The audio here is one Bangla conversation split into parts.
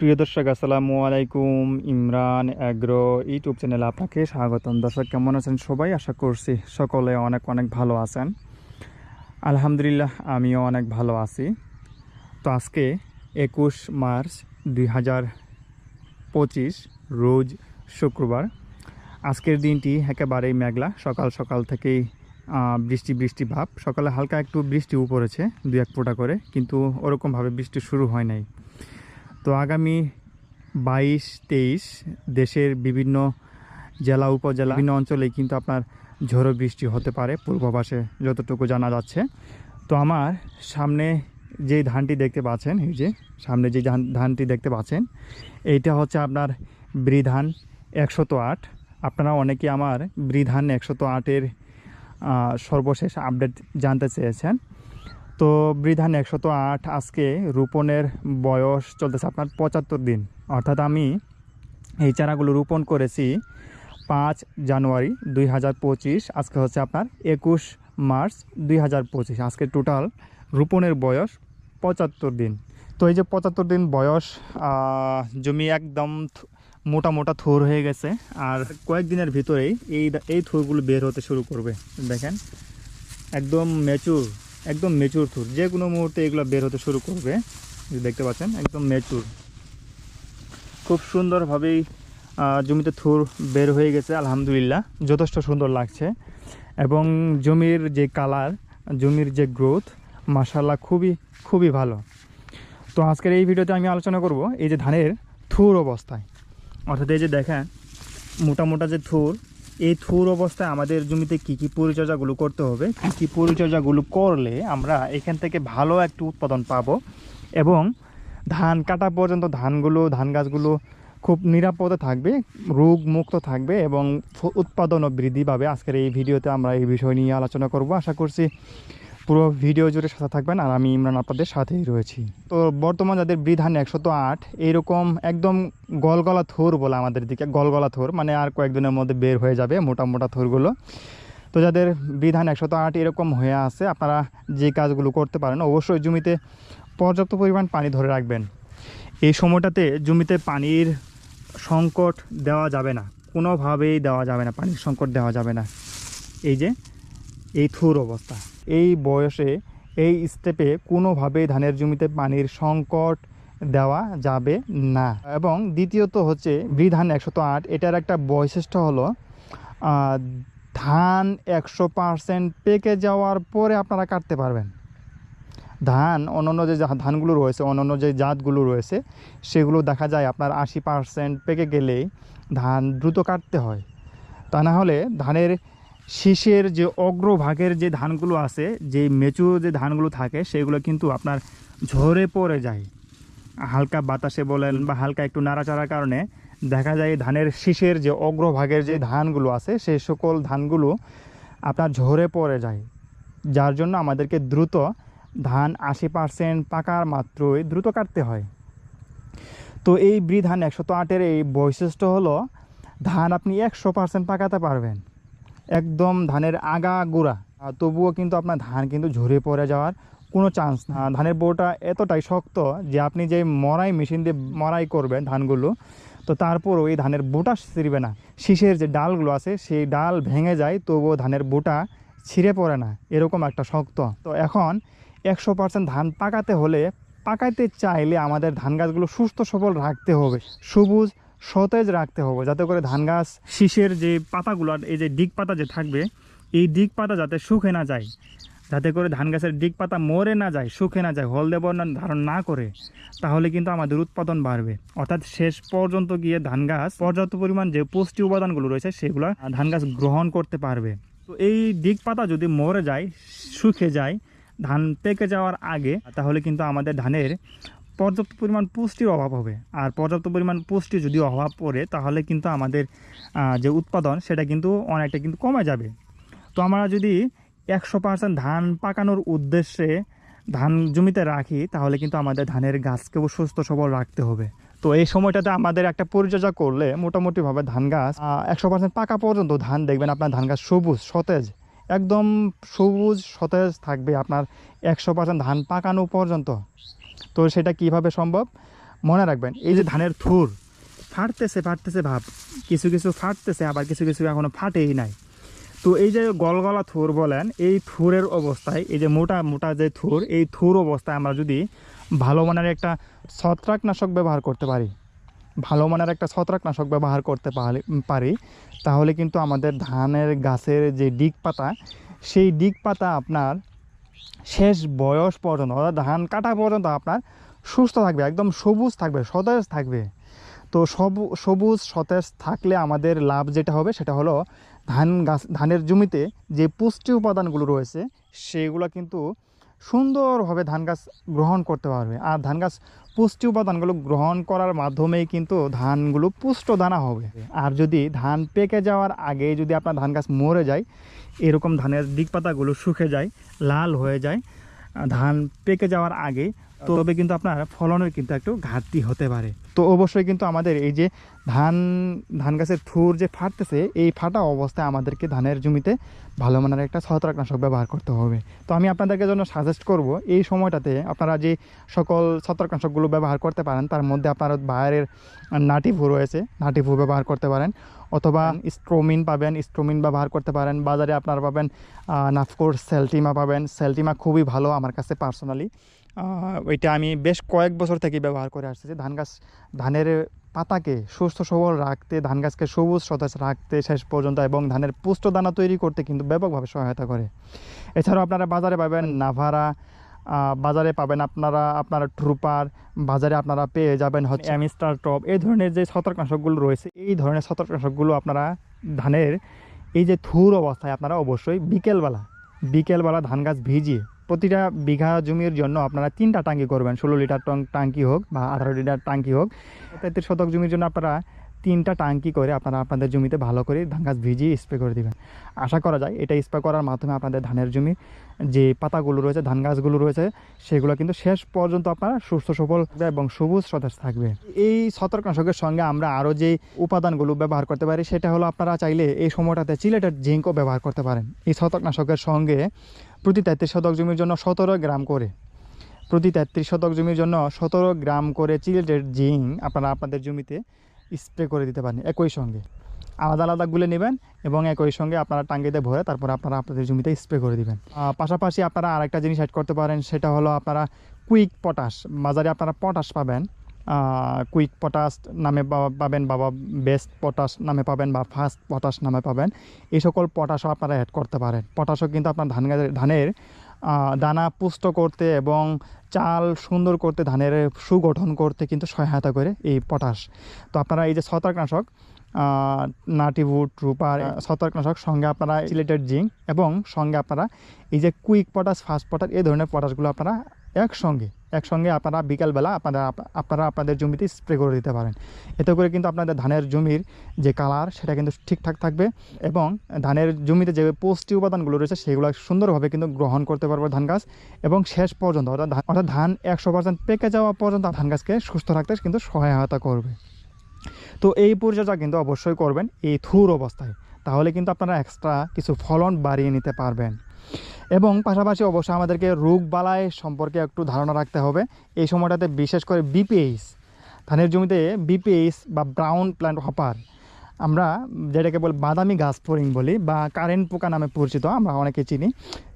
প্রিয় দর্শক, আসসালামু আলাইকুম। ইমরান অ্যাগ্রো ইউটিউব চ্যানেলে আপনাকে স্বাগতম। দর্শক, কেমন আছেন সবাই? আশা করছি সকলে অনেক অনেক ভালো আছেন। আলহামদুলিল্লাহ, আমিও অনেক ভালো আছি। তো আজকে একুশ মার্চ দুই হাজার পঁচিশ, রোজ শুক্রবার। আজকের দিনটি একেবারেই মেঘলা। সকাল সকাল থেকেই বৃষ্টি বৃষ্টি ভাব। সকালে হালকা একটু বৃষ্টিও পড়েছে দু এক ফোঁটা করে। কিন্তু ওরকমভাবে বৃষ্টি শুরু হয় নাই। তো আগামী বাইশ তেইশ দেশের বিভিন্ন জেলা, উপজেলা, বিভিন্ন অঞ্চলে কিন্তু আপনার ঝড়ো বৃষ্টি হতে পারে পূর্বাভাসে যতটুকু জানা যাচ্ছে। তো আমার সামনে যে ধানটি দেখতে পাচ্ছেন, এই যে সামনে যে ধান- ধানটি দেখতে পাচ্ছেন, এইটা হচ্ছে আপনার বৃধান একশত আট। আপনারা অনেকে আমার বৃধান একশত আটের সর্বশেষ আপডেট জানতে চেয়েছেন। তো বৃধান একশত আট, আজকে রোপণের বয়স চলতেছে আপনার পঁচাত্তর দিন। অর্থাৎ আমি এই চারাগুলো রোপণ করেছি পাঁচ জানুয়ারি দুই হাজার পঁচিশ, আজকে হচ্ছে আপনার একুশ মার্চ দুই হাজার পঁচিশ। আজকে টোটাল রোপণের বয়স পঁচাত্তর দিন। তো এই যে পঁচাত্তর দিন বয়স জমি একদম মোটা মোটা থোর হয়ে গেছে। আর কয়েকদিনের ভিতরেই এই এই থোরগুলো বের হতে শুরু করবে। দেখেন, একদম মেচুর একদম মেচুর থুর যে কোনো মুহূর্তে এগুলো বের হতে শুরু করবে দেখতে পাচ্ছেন, একদম মেচুর খুব সুন্দরভাবেই জমিতে থুর বের হয়ে গেছে, আলহামদুলিল্লাহ। যথেষ্ট সুন্দর লাগছে। এবং জমির যে কালার জমির যে গ্রোথ মাসাল্লাহ খুবই খুবই ভালো। তো আজকের এই ভিডিওতে আমি আলোচনা করব এই যে ধানের থুর অবস্থায়। অর্থাৎ এই যে দেখেন, মোটা মোটা যে থুর এই থুর অবস্থায় আমাদের জমিতে কি কি পরিচর্যাগুলো করতে হবে? কী কী পরিচর্যাগুলো করলে আমরা এখান থেকে ভালো একটু উৎপাদন পাব? এবং ধান কাটা পর্যন্ত ধানগুলো, ধান গাছগুলো খুব নিরাপদে থাকবে, রোগ মুক্ত থাকবে এবং উৎপাদন ও বৃদ্ধি পাবে। আজকের এই ভিডিওতে আমরা এই বিষয় নিয়ে আলোচনা করব। আশা করছি পুরো ভিডিও জুড়ে সাথে থাকবেন আর আমি ইমরান আপনাদের সাথেই রয়েছি। তো বর্তমান যাদের বৃধান একশত আট এইরকম একদম গলগলা থোর বলে আমাদের দিকে, গলগলা থোর মানে আর কয়েকদিনের মধ্যে বের হয়ে যাবে মোটা মোটা থোরগুলো। তো যাদের বিধান একশত আট এরকম হয়ে আছে, আপনারা যে কাজগুলো করতে পারেন, অবশ্যই জমিতে পর্যাপ্ত পরিমাণ পানি ধরে রাখবেন। এই সময়টাতে জমিতে পানির সংকট দেওয়া যাবে না, কোনোভাবেই দেওয়া যাবে না, পানির সংকট দেওয়া যাবে না। এই যে, এই থুর অবস্থা। এই বয়সে এই স্টেপে কোনোভাবেই ধানের জমিতে পানির সংকট দেওয়া যাবে না। এবং দ্বিতীয়ত হচ্ছে বৃধান একশত আট, এটার একটা বৈশিষ্ট্য হলো ধান একশো পারসেন্ট পেকে যাওয়ার পরে আপনারা কাটতে পারবেন। ধান অন্যান্য যে ধানগুলো রয়েছে, অন্যান্য যে জাতগুলো রয়েছে, সেগুলো দেখা যায় আপনার আশি পারসেন্ট পেকে গেলেই ধান দ্রুত কাটতে হয়। তা না হলে ধানের শীষের যে অগ্রভাগের যে ধানগুলো আছে, যে মেচুর যে ধানগুলো থাকে, সেগুলো কিন্তু আপনার ঝরে পড়ে যায়। হালকা বাতাসে বলেন বা হালকা একটু নাড়াচাড়ার কারণে দেখা যায় ধানের শীষের যে অগ্রভাগের যে ধানগুলো আছে সেই সকল ধানগুলো আপনার ঝরে পড়ে যায়। যার জন্য আমাদেরকে দ্রুত ধান আশি পার্সেন্ট পাকার মাত্রই দ্রুত কাটতে হয়। তো এই বৃধান একশত আটের এই বৈশিষ্ট্য হলো, ধান আপনি একশো পার্সেন্ট পাকাতে পারবেন। একদম ধানের আগা গোড়া। তবুও কিন্তু আপনার ধান কিন্তু ঝরে পড়ে যাওয়ার কোনো চান্স না। ধানের বোটা এতটাই শক্ত যে আপনি যে মরাই মেশিন দিয়ে মরাই করবেন ধানগুলো, তো তারপরও এই ধানের বোটা ছিঁড়বে না। শীষের যে ডালগুলো আছে, সেই ডাল ভেঙে যায়, তবুও ধানের বোটা ছিঁড়ে পড়ে না। এরকম একটা শক্ত। তো এখন একশো পার্সেন্ট ধান পাকাতে হলে, পাকাইতে চাইলে আমাদের ধান গাছগুলো সুস্থ সবল রাখতে হবে। সবুজ সতেজ রাখতে হবে, যাতে করে ধান গাছ শীষের যে পাতাগুলো এই যে ডিগ পাতা যে থাকবে, এই ডিগ পাতা যাতে শুকে না যায়। যাতে করে ধান গাছের ডিগ পাতা মরে না যায়, শুকে না যায়, হলদে বর্ণ ধারণ না করে, তাহলে কিন্তু আমাদের উৎপাদন বাড়বে। অর্থাৎ শেষ পর্যন্ত গিয়ে ধান গাছ, পর্যাপ্ত পরিমাণ যে পুষ্টি উপাদানগুলো রয়েছে, সেগুলো ধান গাছ গ্রহণ করতে পারবে। তো এই ডিগ পাতা যদি মরে যায়, শুকে যায়, ধান পেকে যাওয়ার আগে, তাহলে কিন্তু আমাদের ধানের পর্যাপ্ত পরিমাণ পুষ্টির অভাব হবে। আর পর্যাপ্ত পরিমাণ পুষ্টি যদি অভাব পড়ে, তাহলে কিন্তু আমাদের যে উৎপাদন, সেটা কিন্তু অনেকটা কিন্তু কমে যাবে। তো আমরা যদি একশো পার্সেন্ট ধান পাকানোর উদ্দেশ্যে ধান জমিতে রাখি, তাহলে কিন্তু আমাদের ধানের গাছকেও সুস্থ সবল রাখতে হবে। তো এই সময়টাতে আমাদের একটা পরিচর্যা করলে মোটামুটিভাবে ধান গাছ একশো পার্সেন্ট পাকা পর্যন্ত ধান, দেখবেন আপনার ধান গাছ সবুজ, সতেজ, একদম সবুজ, সতেজ থাকবে আপনার একশো পার্সেন্ট ধান পাকানো পর্যন্ত। তো সেটা কীভাবে সম্ভব? মনে রাখবেন, এই যে ধানের থুর, ফাটতেছে ফাটতেছে ভাব। কিছু কিছু ফাটতেছে, আবার কিছু কিছু এখনও ফাটেই নাই। তো এই যে গলগলা থুর বলেন, এই থুরের অবস্থায়, এই যে মোটা মোটা যে থুর, এই থুর অবস্থায় আমরা যদি ভালো মানের একটা ছত্রাকনাশক ব্যবহার করতে পারি, ভালো মানের একটা ছত্রাকনাশক ব্যবহার করতে পারি তাহলে কিন্তু আমাদের ধানের গাছের যে ডিগ পাতা সেই ডিগ পাতা আপনার শেষ বয়স পর্যন্ত, অর্থাৎ ধান কাটা পর্যন্ত আপনার সুস্থ থাকবে, একদম সবুজ থাকবে, সতেজ থাকবে। তো সব, সবুজ, সতেজ থাকলে আমাদের লাভ যেটা হবে সেটা হলো ধান গাছ, ধানের জমিতে যে পুষ্টি উপাদানগুলো রয়েছে, সেগুলো কিন্তু সুন্দরভাবে ধান গাছ গ্রহণ করতে পারবে। আর ধান গাছ পুষ্টি উপাদানগুলো গ্রহণ করার মাধ্যমেই কিন্তু ধানগুলো পুষ্ট দানা হবে। আর যদি ধান পেকে যাওয়ার আগে যদি আপনার ধান গাছ মরে যায়, এরকম ধানের দিক পাতাগুলো শুকে যায়, লাল হয়ে যায়, ধান পেকে যাওয়ার আগে, তবে কিন্তু আপনার ফলনের কিন্তু একটু ঘাটতি হতে পারে। তো অবশ্যই কিন্তু আমাদের এই যে ধান ধান গাছের থুর যে ফাটতেছে, এই ফাটা অবস্থায় আমাদেরকে ধানের জমিতে ভালো মানের একটা ছত্রাকনাশক ব্যবহার করতে হবে। তো আমি আপনাদেরকে জন্য সাজেস্ট করব, এই সময়টাতে আপনারা যে সকল ছত্রাকনাশকগুলো ব্যবহার করতে পারেন, তার মধ্যে আপনারা বাইরের নাটিভু রয়েছে নাটিভু ব্যবহার করতে পারেন। অথবা স্ট্রোমিন পাবেন স্ট্রোমিন ব্যবহার করতে পারেন বাজারে আপনারা পাবেন নাফকোর সেলটিমা পাবেন। সেলটিমা খুবই ভালো আমার কাছে পার্সোনালি। ওইটা আমি বেশ কয়েক বছর থেকে ব্যবহার করে আসতেছি। ধান গাছ ধানের পাতাকে সুস্থ সবল রাখতে ধান গাছকে সবুজ সতেজ রাখতে শেষ পর্যন্ত এবং ধানের পুষ্ট দানা তৈরি করতে কিন্তু ব্যাপকভাবে সহায়তা করে। এছাড়াও আপনারা বাজারে পাবেন নাভারা বাজারে পাবেন আপনারা আপনারা ট্রুপার, বাজারে আপনারা পেয়ে যাবেন হচ্ছে অ্যামিস্টার টপ। এই ধরনের যে ছত্রাকনাশকগুলো রয়েছে, এই ধরনের ছত্রাকনাশকগুলো আপনারা ধানের, এই যে থুর অবস্থায় আপনারা অবশ্যই বিকেলবেলা বিকেলবেলা ধান গাছ ভিজিয়ে প্রতিটা বিঘা জমির জন্য আপনারা তিনটা টাঙ্কি করবেন। ষোলো লিটার টং টাঙ্কি হোক বা আঠারো লিটার টাঙ্কি হোক তেত্রিশ শতক জমির জন্য আপনারা তিনটা টাঙ্কি করে আপনারা আপনাদের জমিতে ভালো করে ধান গাছ ভিজিয়ে স্প্রে করে দিবেন। আশা করা যায় এটা স্প্রে করার মাধ্যমে আপনাদের ধানের জমি যে পাতাগুলো রয়েছে, ধান গাছগুলো রয়েছে, সেগুলো কিন্তু শেষ পর্যন্ত আপনারা সুস্থ থাকবে এবং সবুজ সতেজ থাকবে। এই ছত্রাকনাশকের সঙ্গে আমরা আরও যে উপাদানগুলো ব্যবহার করতে পারি, সেটা হলো আপনারা চাইলে এই সময়টাতে চিলেটের জিঙ্কও ব্যবহার করতে পারেন। এই ছত্রাকনাশকের সঙ্গে প্রতি তেত্রিশ শতক জমির জন্য সতেরো গ্রাম করে, প্রতি তেত্রিশ শতক জমির জন্য সতেরো গ্রাম করে চিলেটের জিঙ্ক আপনারা আপনাদের জমিতে স্প্রে করে দিতে পারেন একই সঙ্গে। আলাদা আলাদা গুলে নেবেন এবং একই সঙ্গে আপনারা টাঙ্গিতে ভরে তারপর আপনারা আপনাদের জমিতে স্প্রে করে দিবেন। পাশাপাশি আপনারা আরেকটা জিনিস অ্যাড করতে পারেন, সেটা হলো আপনারা কুইক পটাশ বাজারে আপনারা পটাশ পাবেন। কুইক পটাশ নামে পাবেন বা বেস্ট পটাশ নামে পাবেন বা ফাস্ট পটাশ নামে পাবেন। এই সকল পটাশও আপনারা অ্যাড করতে পারেন। পটাশও কিন্তু আপনার ধান ধানের দানা পুষ্ট করতে এবং চাল সুন্দর করতে, ধানের সুগঠন করতে কিন্তু সহায়তা করে এই পটাশ। তো আপনারা এই যে ছত্রাকনাশক নাটিভুট রুপার ছত্রাকনাশক, সঙ্গে আপনারা সিলেটেড জিঙ্ক এবং সঙ্গে আপনারা এই যে কুইক পটাশ, ফাস্ট পটাশ, এই ধরনের পটাশগুলো আপনারা একসঙ্গে একসঙ্গে আপনারা বিকালবেলা আপনারা আপনারা আপনাদের জমিতে স্প্রে করে দিতে পারেন। এতে করে কিন্তু আপনাদের ধানের জমির যে কালার সেটা কিন্তু ঠিকঠাক থাকবে এবং ধানের জমিতে যে পুষ্টি উপাদানগুলো রয়েছে, সেগুলো সুন্দরভাবে কিন্তু গ্রহণ করতে পারবে ধান গাছ এবং শেষ পর্যন্ত অর্থাৎ অর্থাৎ ধান একশো পার্সেন্ট পেকে যাওয়া পর্যন্ত ধান গাছকে সুস্থ রাখতে কিন্তু সহায়তা করবে। তো এই পরিচর্যা কিন্তু অবশ্যই করবেন এই থুর অবস্থায়। তাহলে কিন্তু আপনারা এক্সট্রা কিছু ফলন বাড়িয়ে নিতে পারবেন। এবং পাশাপাশি অবশ্যই আমাদেরকে রোগ বালাই সম্পর্কে একটু ধারণা রাখতে হবে। এই সময়টাতে বিশেষ করে বিপিএইচ ধানের জমিতে বিপিএইচ বা ব্রাউন প্ল্যান্ট হপার আমরা যেটাকে বল বাদামি গাছ ফরিং বলি বা কারেন্ট পোকা নামে পরিচিত, আমরা অনেকে চিনি।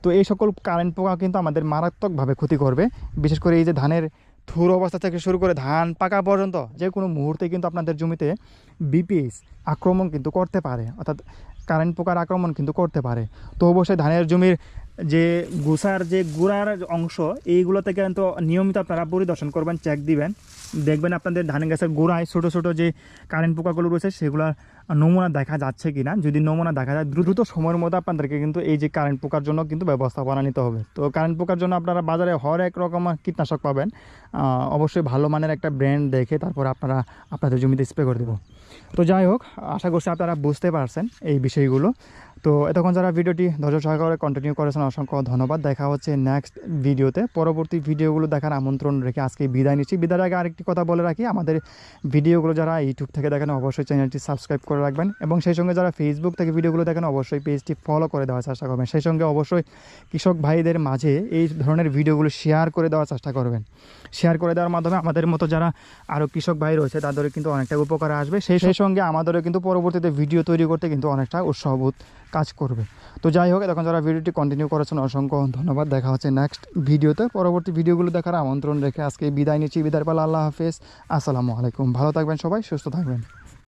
তো এই সকল কারেন্ট পোকা কিন্তু আমাদের মারাত্মকভাবে ক্ষতি করবে। বিশেষ করে এই যে ধানের থুর অবস্থা থেকে শুরু করে ধান পাকা পর্যন্ত যে কোনো মুহূর্তে কিন্তু আপনাদের জমিতে বিপিএস আক্রমণ কিন্তু করতে পারে, অর্থাৎ কারেন্ট পোকার আক্রমণ কিন্তু করতে পারে। তো অবশ্যই ধানের জমির যে গুসার যে গুড়ার অংশ, এইগুলোতে কিন্তু নিয়মিত আপনারা পরিদর্শন করবেন চেক দিবেন। দেখবেন আপনাদের ধান গাছের গোড়ায় ছোটো ছোটো যে কারেন্ট পোকাগুলো রয়েছে, সেগুলো নমুনা দেখা যাচ্ছে কিনা। যদি নমুনা দেখা যায়, দ্রুত সময়ের মধ্যে আপনাদেরকে কিন্তু এই যে কারেন্ট পোকার জন্য কিন্তু ব্যবস্থাপনা নিতে হবে। তো কারেন্ট পোকার জন্য আপনারা বাজারে হরেক রকম কীটনাশক পাবেন। অবশ্যই ভালো মানের একটা ব্র্যান্ড দেখে তারপর আপনারা আপনাদের জমিতে স্প্রে করে দেবো। তো যাই হোক, আশা করছি আপনারা বুঝতে পারছেন এই বিষয়গুলো। তো এতক্ষণ যারা ভিডিওটি ধৈর্য সহকারে কন্টিনিউ করেছেন, অসংখ্য ধন্যবাদ। দেখা হচ্ছে নেক্সট ভিডিওতে পরবর্তী ভিডিওগুলো দেখার আমন্ত্রণ রেখে আজকে বিদায় নিচ্ছি। বিদায়ের আগে আরেকটি কথা বলে রাখি, আমাদের ভিডিওগুলো যারা ইউটিউব থেকে দেখেন, অবশ্যই চ্যানেলটি সাবস্ক্রাইব করে রাখবেন এবং সেই সঙ্গে যারা ফেসবুক থেকে ভিডিওগুলো দেখেন, অবশ্যই পেজটি ফলো করে দেওয়ার চেষ্টা করবেন। সেই সঙ্গে অবশ্যই কৃষক ভাইদের মাঝে এই ধরনের ভিডিওগুলো শেয়ার করে দেওয়ার চেষ্টা করবেন। শেয়ার করে দেওয়ার মাধ্যমে আমাদের মতো যারা আরও কৃষক ভাই রয়েছে, তাদেরও কিন্তু অনেকটা উপকার আসবে। সেই সেই সঙ্গে আমাদেরও কিন্তু পরবর্তীতে ভিডিও তৈরি করতে কিন্তু অনেকটা উৎসাহবোধ কাজ করবে। তো যাই হোক এখন যারা ভিডিওটি কন্টিনিউ করেছেন, অসংখ্য ধন্যবাদ। দেখা হচ্ছে নেক্সট ভিডিওতে। পরবর্তী ভিডিওগুলো দেখার আমন্ত্রণ রেখে আজকে বিদায় নিচ্ছি। বিদায় পালা, আল্লাহ হাফেজ। আসসালামু আলাইকুম। ভালো থাকবেন সবাই, সুস্থ থাকবেন।